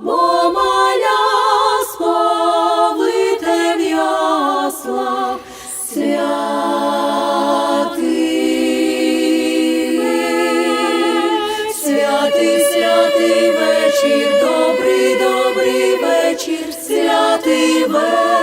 бо маля сповите в. Святий, святий, святий вечір, добрий, добрий вечір, святий вечір.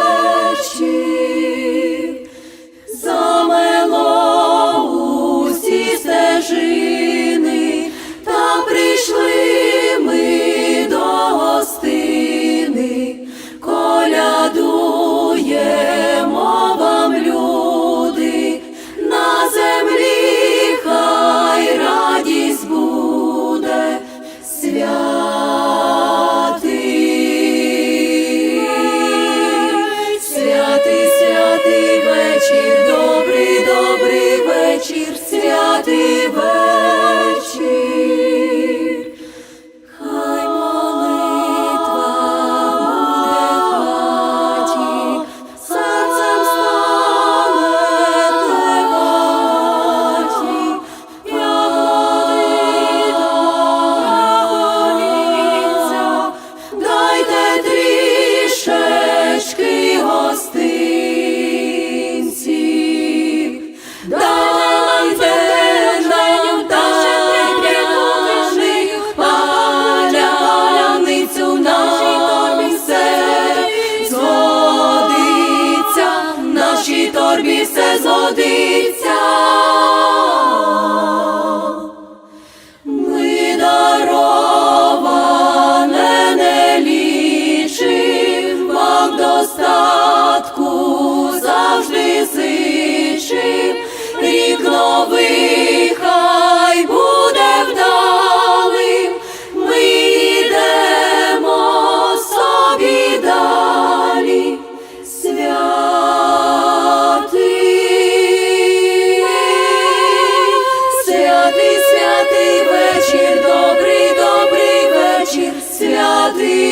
все згодиться. Святий вечір, добрий, добрий вечір, святий.